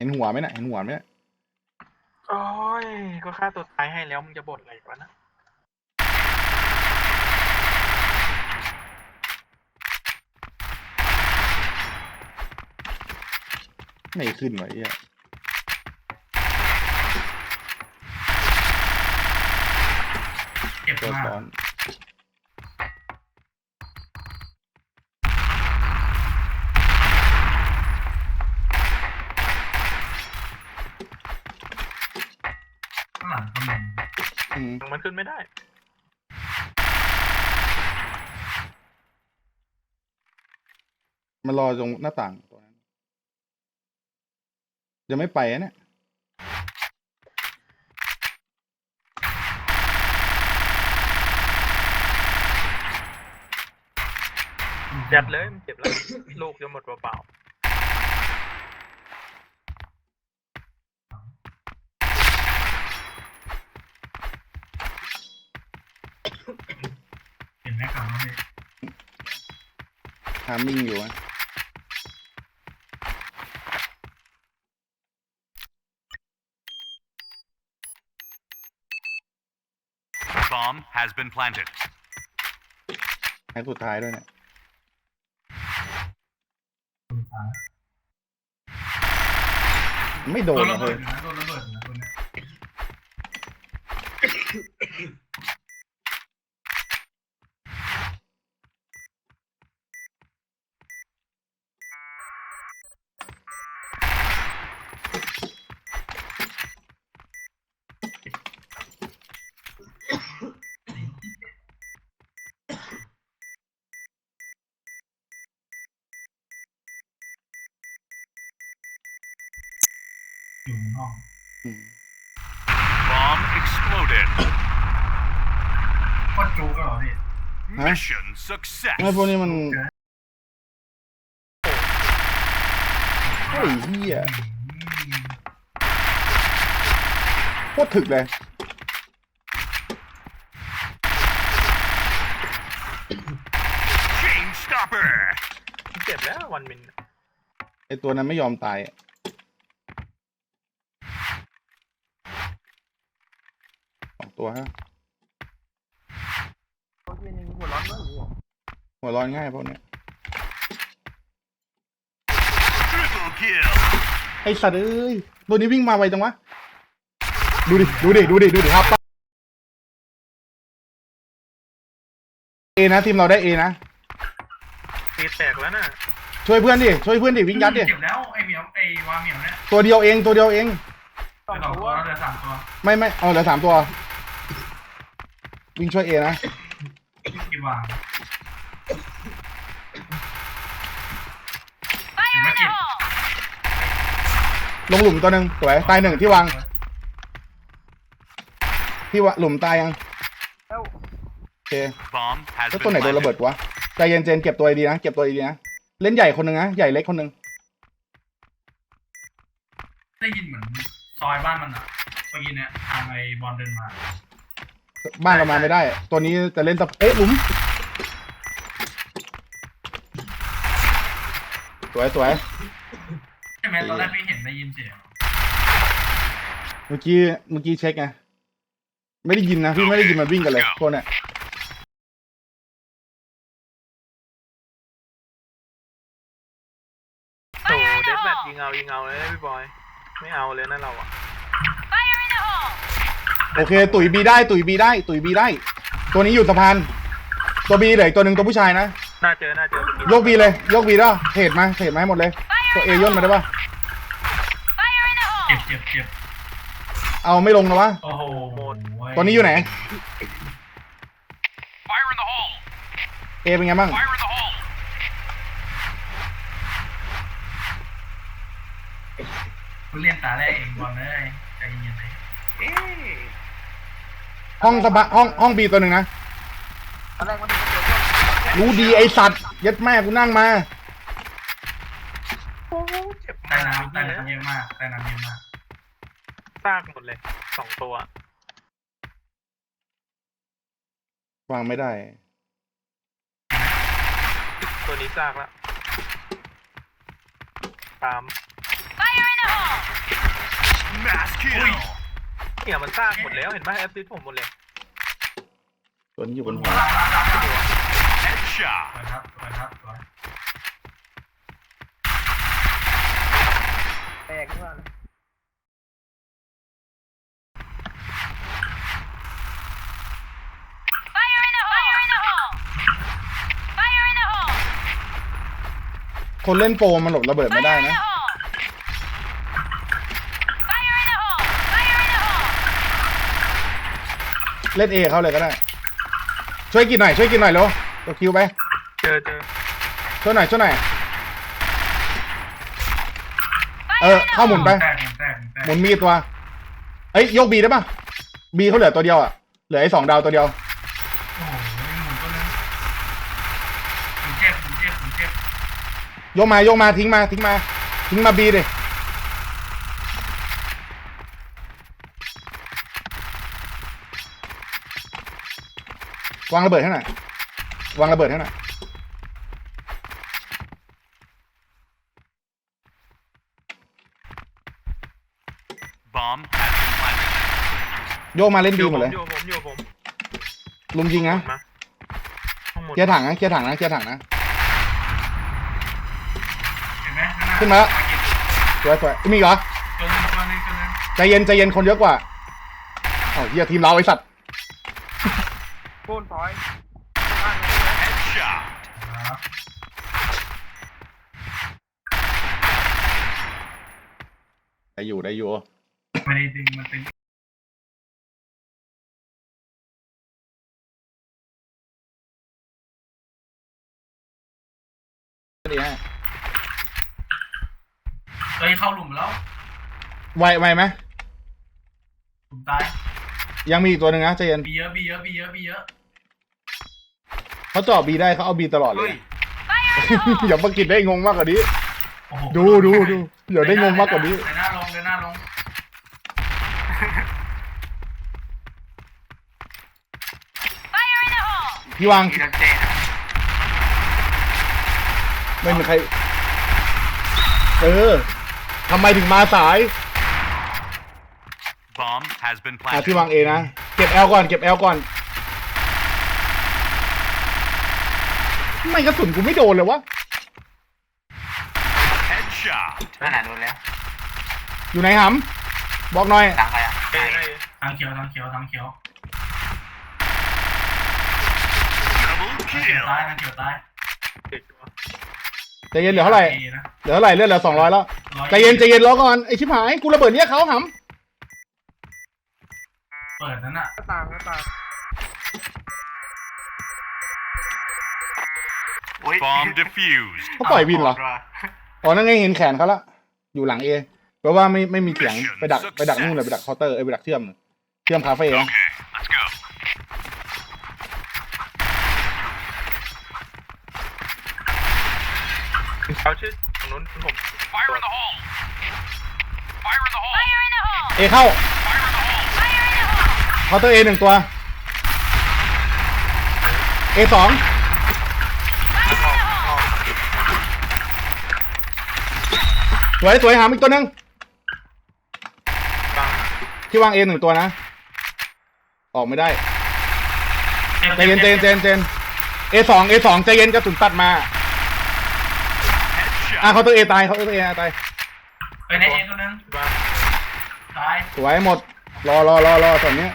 เห็นหัวไหมน่ะเห็นหัวไหมน่ะโอ้ย ก็ฆ่าตัวตายให้แล้วมึงจะบ่นอะไรอีกวะนะ ไม่ขึ้นวะไอ้เหี้ยเจ็บตัวมาก ซ้อนางหลังก็มีอืมมันขึ้นไม่ได้ มันรอตรงหน้าต่างตัวนั้นยังไม่ไปอะเนี่ยยัดเลยมันเจ็บแล้ว ลูกจะหมดเปล่าเห็นไหมครับน้องพี่ทามมิ่งอยู่อะ Bomb has been planted. แฮกสุดท้ายด้วยเนี่ยคุณฟ้าไม่โดโดนนระเลเบิดย อยู่นะโดนระเบิดอยู่นะ อยู่ในห้องอืม Bomb exploded. โคตรจูก็เหรอพี่ Mission success. ไม่พวกนี้มันโอ้ยเฮียอืมโคตรถึกเลย Chain stopper. ๆมันเจ็บแล้ววันมิน ไอตัวนั้นไม่ยอมตายอะ สองตัวฮะหัวร้อนง่ายพวกเนี้ย Triple kill. ไอสัตว์เอ้ยตัวนี้วิ่งมาไวจังวะ ดูดิ ดูดิ ดูดิ ดูดิครับเอนะทีมเราได้เอนะตีแตกแล้วน่ะ ช่วยเพื่อนดิ ช่วยเพื่อนดิวิ่งยัดดิ เจ็บแล้วไอ้เหมียวไอ้วาเหมียวเนี่ยตัวเดียวเอง ตัวเดียวเองเหลือสองตัวแล้วเหลือสามตัว ไม่ไม่เอาเหลือสามตัว วิ่งช่วยเอนะกี่วางเห็นไหมกิจลงหลุมตัวหนึ่งสวยตายหนึ่งที่วางที่วะหลุมตายยังโอเค Bomb has แล้ว been ตัวไหนโดนระเบิด planted. วะใจเย็นเจนเก็บตัวดีนะเก็บตัวดีนะเล่นใหญ่คนหนึ่งนะใหญ่เล็กคนหนึ่งได้ยินเหมือนซอยบ้านมันอะเมื่อกี้เนี่ยทางไอ้บอลเดินมา บ้านเรามาไม่ได้ ตัวนี้จะเล่นตะเอ๊ะหลุม สวยสวยใช่ไหมตอนแรกไม่เห็นได้ยินเสียงเมื่อกี้เมื่อกี้เช็คไงไม่ได้ยินนะพี่ไม่ได้ยินมันวิ่งกันเลยพวกเนี้ยโอ้เดดแบทยิงเอายิงเอาเลยพี่บอย ไม่เอาเลยนะเราอะ โอเค ตุ๋ยบีได้ ตุ๋ยบีได้ ตุ๋ยบีได้ ตัวนี้อยู่สะพาน ตัวบีเหลยตัวหนึ่งตัวผู้ชายนะ น่าเจอ น่าเจอโยกบีเลยโยกบีแล้วเทรดมา เทรดมาให้หมดเลย ตัวเอย่นมาได้ปะเจ็บเจ็บเจ็บเอาไม่ลงนะวะ โอ้โหตัวนี้อยู่ไหน Fire in the hole. เอเป็นไงบ้าง Fire in the hole. คุณเรียนตาแรกเองบอลเลยใจเย็นๆเลยเอ๊ะ ห้องสะพานห้องห้องบีตัวหนึ่งนะรู้ดีไอสัตว์เย็ดแม่กูนั่งมา โอ้เจ็บใต้มากน้ำใต้น้ำเยอะมากใต้น้ำเยอะมากซากหมดเลยสองตัว วางไม่ได้ ตัวนี้ซากแล้วตาม Mass kill. เนี่ยมันสร้างหมดแล้วเห็นไหมแอปซิสผมหมดเลยตัวนี้อยู่บนหัหัววเราเราเราเราส Headshot. วยครับสวยครับสวยแตกเพื่อนคนเล่นโปรมันหลบระเบิดไม่ได้นะ เล่นเอเขาเลยก็ได้ ช่วยกินหน่อยช่วยกินหน่อยเร็วตัวคิวไปเจอเจอช่วยหน่อยช่วยหน่อยเออเข้าหมุนไปแตกหมุนแตกหมุนแตกหมุนมีดตัวเอ้ยยกบีได้ปะบีเขาเหลือตัวเดียวอะเหลือไอ้สองดาวตัวเดียว โอ้โหหมุนก็เลยหมุนเจ็บหมุนเจ็บหมุนเจ็บยกมายกมาทิ้งมาทิ้งมาทิ้งมาบีดิ วางระเบิดให้หน่อยวางระเบิดให้หน่อย Bomb has been planted. โยกมาเล่นอบียู่หผมมดเลย อยู่ผมอยู่ผมลุมยิงนะมาข้างบนเคลียร์ถังนะเคลียร์ถังนะเคลียร์ถังนะ เห็นไหมขึ้นมาแล้ว สวยสวยมีอีกเหรอตัวนึงตัวนึงตัวนึงใจเย็นใจเย็นคนเยอะกว่าเอ้าเฮียทีมเราไอสัตว์ โค่นถอย Headshot. ครับได้อยู่ได้อยู่ ไม่ได้ดึงมันเป็นดีฮะเฮ้ยเข้าหลุมแล้วไวไวไหมหลุมตายยังมีอีกตัวหนึ่งนะใจเย็นบีเยอะบีเยอะบีเยอะบีเยอะ เขาเจาะบีได้เขาเอาบีตลอดเลเฮ้ยยอย่าประกิดได้งงมากกว่านี้ โอ้โหดูดูดูอย่าได้งงมากกว่านี้ เดินหน้าลงเดินหน้าลงพี่วางทีละเจนไม่มีใคร เออทำไมถึงมาสาย Bomb has been อะ planted. ที่วางเอนะ เก็บแอลก่อนเก็บแอลก่อน ไม่กระสุนกูไม่โดนเลยวะ Headshot. นั่นแหละโดนแล้วอยู่ไหนหำบอกหน่อย ตังใครอะเอ้ยทางเขียวทางเขียวทางเขียว Double ทางเขียว kill. ตายทางเขียวตายเด็กตัวใจเย็นเหลือเท่าไหร่โอคนะเหลือเท่าไหร่เลือดเหลือสองร้อยแล้ว ร้อใจเย็นใจเย็นรอก่อน ไอชิบหาย กูระเบิดเรียกเขาหเปิดนั่นน่ะ หน้าต่างหน้าต่าง Bomb defused. ำเขาปล่อยวินเหรอ อ๋อนั่นไงเห็นแขนเขาละ อยู่หลังเอแปลว่าไม่ไม่มีเสียง ไปดักไปดักนู่นเลยไปดักเคาน์เตอร์เอ้ยไปดักเชื่อมเชื่อมคาเฟ่นะ Okay, let's go. เขาชื่อตรงนู้นผม Fire in the hole. Fire in the hole. เอเข้า Fire in the hole. เคาน์เตอร์เอหนึ่งตัวเอสอง สวยสวยหามอีกตัวหนึงบังที่วางเอหนึ่งตัวนะ ออกไม่ได้จ็บใจเย็นใจจ็เย็บนใจเย็นใจเย็นเอสองเอสองใจเย็นกระสุนตัดมา อะ Headshot. เขาตัวเอตายเขาตัวเอตาย ไปในเอ็นตัวนึงบังตาย สวยหมด รอรอรอรอตอนนี้ย